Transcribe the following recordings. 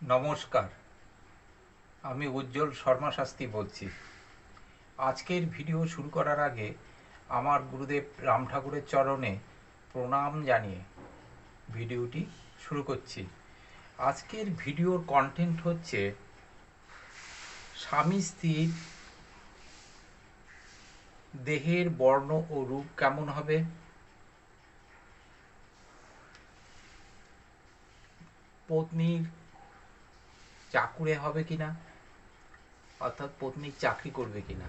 নমস্কার। আমি উজ্জ্বল শর্মা শাস্তি বলছি। আজকের ভিডিও শুরু করার আগে আমার গুরুদেব রাম ঠাকুরের চরণে প্রণাম জানিয়ে ভিডিওটি শুরু করছি। আজকের ভিডিওর কন্টেন্ট হচ্ছে স্বামী স্ত্রীর দেহের বর্ণ ও রূপ কেমন হবে? পত্নীর চাকুরে হবে কিনা? অর্থাৎ পত্নী চাকরি করবে কিনা?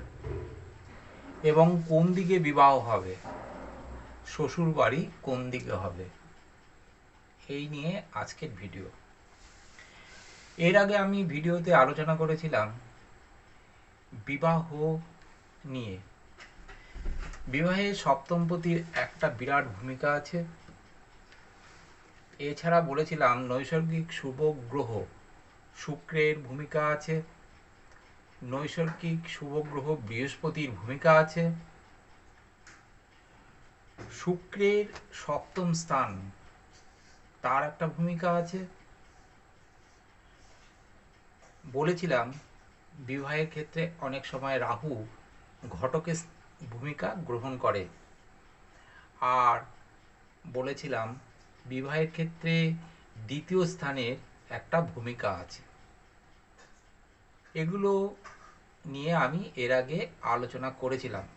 এবং কোন দিকে বিবাহ হবে? শ্বশুর বাড়ি কোন দিকে হবে? এই নিয়ে আজকের ভিডিও। এর আগে আমি ভিডিওতে আলোচনা করেছিলাম বিবাহ নিয়ে। বিবাহে সপ্তমপতির একটা বিরাট ভূমিকা আছে। এছাড়া বলেছিলাম নৈসর্গিক শুভ গ্রহ শুক্রের ভূমিকা আছে, নৈসর্গিক শুভ গ্রহ বৃহস্পতির ভূমিকা আছে। শুক্রের সপ্তম স্থান, তার একটা ভূমিকা আছে। বলেছিলাম, বিবাহের ক্ষেত্রে অনেক সময় রাহু ঘটকের ভূমিকা গ্রহণ করে। আর বলেছিলাম, বিবাহের ক্ষেত্রে দ্বিতীয় স্থানের একটা ভূমিকা আছে। এগুলো নিয়ে আমি এর আগে আলোচনা করেছিলাম।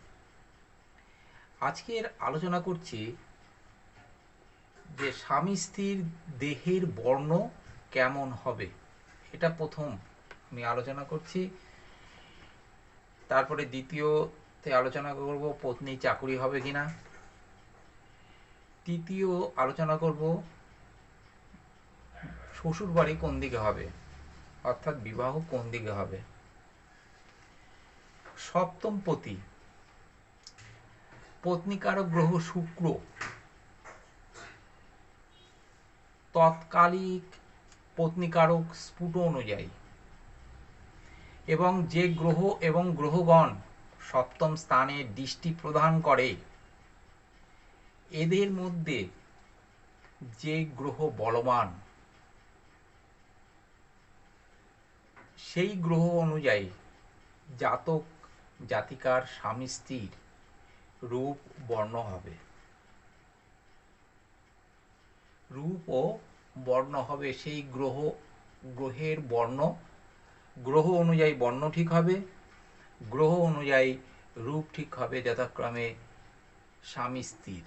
আজকের আলোচনা করছি যে স্বামী স্ত্রীর দেহের বর্ণ কেমন হবে। এটা প্রথম আমি আলোচনা করছি। তারপরে দ্বিতীয়তে আলোচনা করব, পত্নী চাকুরি হবে কিনা। তৃতীয় আলোচনা করব শ্বশুর বাড়ি কোন দিকে হবে? অর্থাৎ বিবাহ কোন দিকে হবে? সপ্তম পতি। পত্নীকারক গ্রহ শুক্র। তৎকালিক পত্নীকারক স্ফুট অনুযায়ী। এবং যে গ্রহ এবং গ্রহগণ সপ্তম স্থানে দৃষ্টি প্রদান করে, এদের মধ্যে যে গ্রহ বলবান সেই গ্রহ অনুযায়ী জাতক, জাতিকার স্বামী, স্ত্রীর রূপ বর্ণ হবে। রূপ ও বর্ণ হবে, সেই গ্রহ, গ্রহের বর্ণ। গ্রহ অনুযায়ী বর্ণ ঠিক হবে, গ্রহ অনুযায়ী রূপ ঠিক হবে যথাক্রমে স্বামী, স্ত্রীর।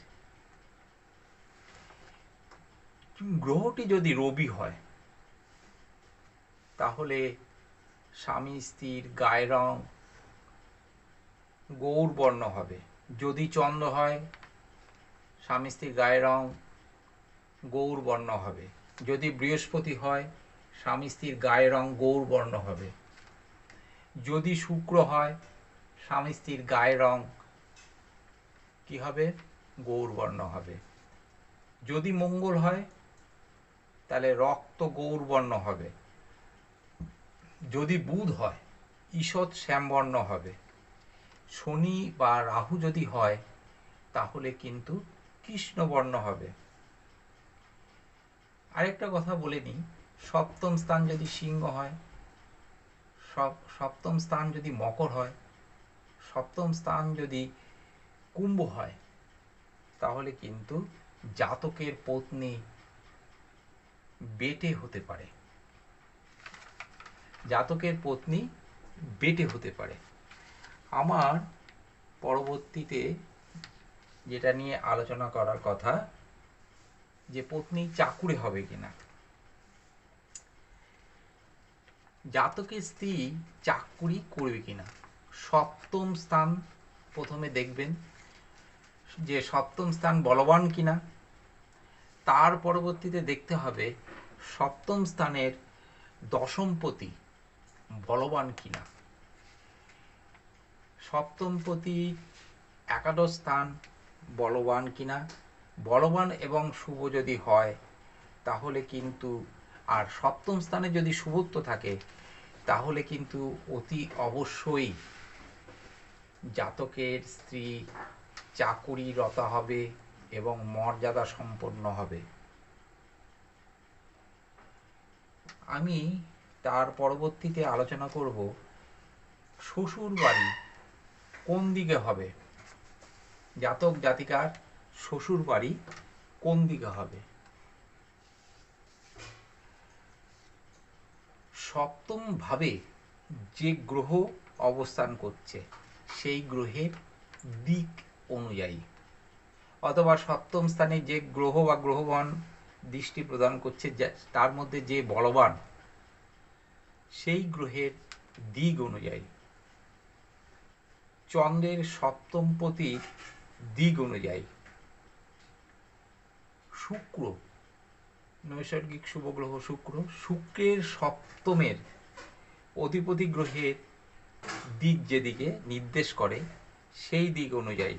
গ্রহটি যদি রবি হয়, তাহলে স্বামী স্ত্রীর গায়ের রং গৌর বর্ণ হবে। যদি চন্দ্র হয়, স্বামী স্ত্রীর গায়ের রং গৌর বর্ণ হবে। যদি বৃহস্পতি হয়, স্বামী স্ত্রীর গায়ের রং গৌর বর্ণ হবে। যদি শুক্র হয়, স্বামী স্ত্রীর গায়ের রং কি হবে? গৌর বর্ণ হবে। যদি মঙ্গল হয়, তাহলে রক্ত গৌর বর্ণ হবে। যদি বুধ হয়, ঈষৎ শ্যামবর্ণ হবে। শনি বা রাহু যদি হয়, তাহলে কিন্তু কৃষ্ণবর্ণ হবে। আরেকটা কথা বলে নিই সপ্তম স্থান যদি সিংহ হয় সপ্তম স্থান যদি মকর হয়, সপ্তম স্থান যদি কুম্ভ হয়, তাহলে কিন্তু জাতকের পত্নী বেটে হতে পারে। জাতকের পত্নী বেটে হতে পারে। আমার পরবর্তীতে যেটা নিয়ে আলোচনা করার কথা, যে পত্নী চাকুরে হবে কিনা। জাতকের স্ত্রী চাকুরি করবে কিনা। সপ্তম স্থান প্রথমে দেখবেন, যে সপ্তম স্থান বলবান কিনা। তার পরবর্তীতে দেখতে হবে সপ্তম স্থানের দশমপতি বলবান কিনা? সপ্তমপতি একাদশ স্থান বলবান কিনা? বলবান এবং শুভ যদি হয়, তাহলে কিন্তু, আর সপ্তম স্থানে যদি শুভত্ব থাকে, তাহলে কিন্তু অতি অবশ্যই জাতকের স্ত্রী চাকুরিরতা হবে এবং মর্যাদা সম্পন্ন হবে। আমি তার পরবর্তীতে আলোচনা করব শ্বশুর বাড়ি কোন দিকে হবে? জাতক জাতিকার শ্বশুর বাড়ি কোন দিকে হবে? সপ্তম ভাবে যে গ্রহ অবস্থান করছে, সেই গ্রহের দিক অনুযায়ী। অথবা সপ্তম স্থানে যে গ্রহ বা গ্রহগণ দৃষ্টি প্রদান করছে তার মধ্যে যে বলবান সেই গ্রহের দিক অনুযায়ী। চন্দ্রের সপ্তম সপ্তমপতি দিক অনুযায়ী। শুক্র, নৈসর্গিক শুভ গ্রহ শুক্র, শুক্রের সপ্তমের অধিপতি গ্রহের দিক যেদিকে নির্দেশ করে, সেই দিক অনুযায়ী।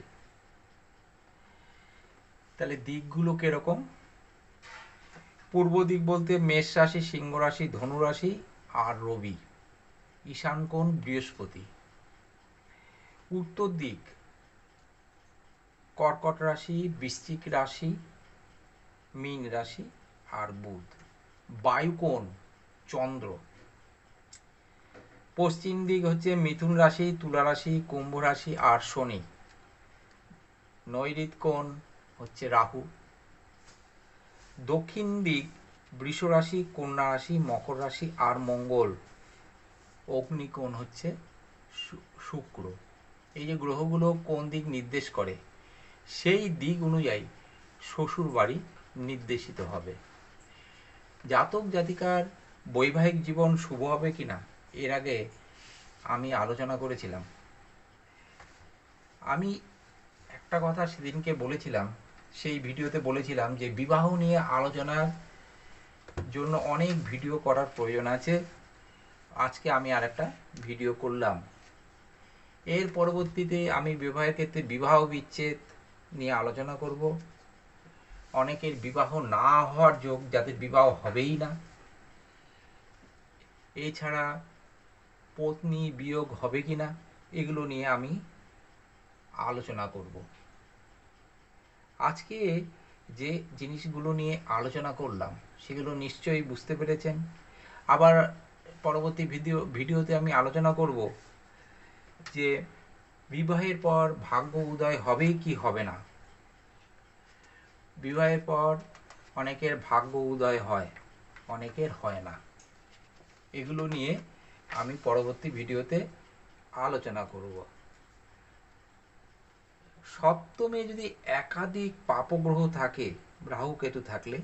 তাহলে দিকগুলো কীরকম? পূর্ব দিক বলতে মেষ রাশি, সিংহ রাশি, ধনু রাশি আর রবি, ঈশান কোণ বৃহস্পতি। উত্তর দিক, কর্কট রাশি, বৃশ্চিক রাশি, মীন রাশি আর বুধ। বায়ুকোণ চন্দ্র। পশ্চিম দিক হচ্ছে মিথুন রাশি, তুলা রাশি, কুম্ভ রাশি আর শনি। নৈরিত কোণ হচ্ছে রাহু। দক্ষিণ দিক বৃষ রাশি কন্যা রাশি মকর রাশি আর মঙ্গল। অগ্নিকোণ হচ্ছে শুক্র। এই যে গ্রহগুলো কোন দিক নির্দেশ করে? সেই দিক অনুযায়ী শ্বশুর বাড়ি নির্দেশিত হবে। জাতক জাতিকার বৈবাহিক জীবন শুভ হবে কিনা, এর আগে আমি আলোচনা করেছিলাম। আমি একটা কথা সেদিনকে বলেছিলাম, সেই ভিডিওতে বলেছিলাম যে বিবাহ নিয়ে আলোচনার জন্য অনেক ভিডিও করার প্রয়োজন আছে। আজকে আমি আর একটা ভিডিও করলাম। এর পরবর্তীতে আমি বিবাহের ক্ষেত্রে বিবাহ বিচ্ছেদ নিয়ে আলোচনা করব। অনেকের বিবাহ না হওয়ার যোগ যাদের বিবাহ হবেই না। এছাড়া পত্নী বিয়োগ হবে কি না এগুলো নিয়ে আমি আলোচনা করব। আজকে যে জিনিসগুলো নিয়ে আলোচনা করলাম, সেগুলো নিশ্চয়ই বুঝতে পেরেছেন। আবার পরবর্তী ভিডিও, ভিডিওতে আমি আলোচনা করব যে বিবাহের পর ভাগ্য উদয় হবেই কি হবে না। বিবাহের পর অনেকের ভাগ্য উদয় হয়, অনেকের হয় না। এগুলো নিয়ে আমি পরবর্তী ভিডিওতে আলোচনা করব। সপ্তমে যদি একাধিক পাপগ্রহ থাকে রাহু কেতু থাকলে,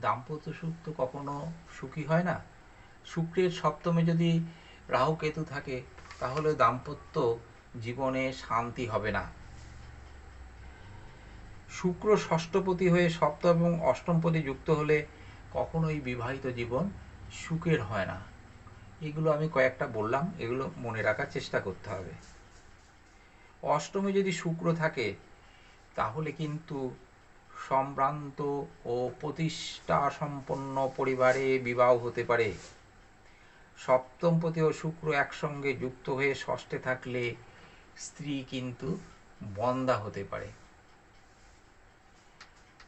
দাম্পত্য সুখ তো কখনো সুখী হয় না। শুক্রের সপ্তমে যদি রাহু কেতু থাকে, তাহলে দাম্পত্য জীবনে শান্তি হবে না। শুক্র ষষ্ঠপতি হয়ে সপ্তম এবং অষ্টমপতি যুক্ত হলে কখনোই বিবাহিত জীবন সুখের হয় না। এগুলো আমি কয়েকটা বললাম, এগুলো মনে রাখার চেষ্টা করতে হবে। অষ্টমে যদি শুক্র থাকে, তাহলে কিন্তু সম্ভ্রান্ত ও প্রতিষ্ঠা সম্পন্ন পরিবারে বিবাহ হতে পারে। সপ্তমপতি ও শুক্র একসঙ্গে যুক্ত হয়ে ষষ্ঠে থাকলে স্ত্রী কিন্তু বন্দা হতে পারে।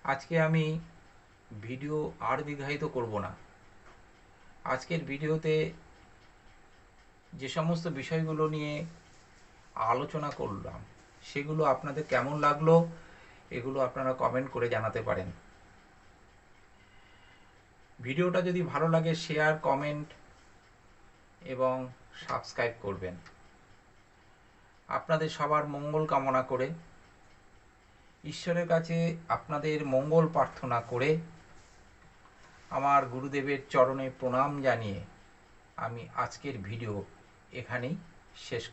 আজকে আমি ভিডিও আর দীর্ঘায়িত করব না। আজকের ভিডিওতে যে সমস্ত বিষয়গুলো নিয়ে আলোচনা করলাম, সেগুলো আপনাদের কেমন লাগল, এগুলো আপনারা কমেন্ট করে জানাতে পারেন। ভিডিওটা যদি ভালো লাগে শেয়ার কমেন্ট এবং সাবস্ক্রাইব করবেন। আপনাদের সবার মঙ্গল কামনা করে, ঈশ্বরের কাছে আপনাদের মঙ্গল প্রার্থনা করে, আমার গুরুদেবের চরণে প্রণাম জানিয়ে আমি আজকের ভিডিও এখানেই শেষ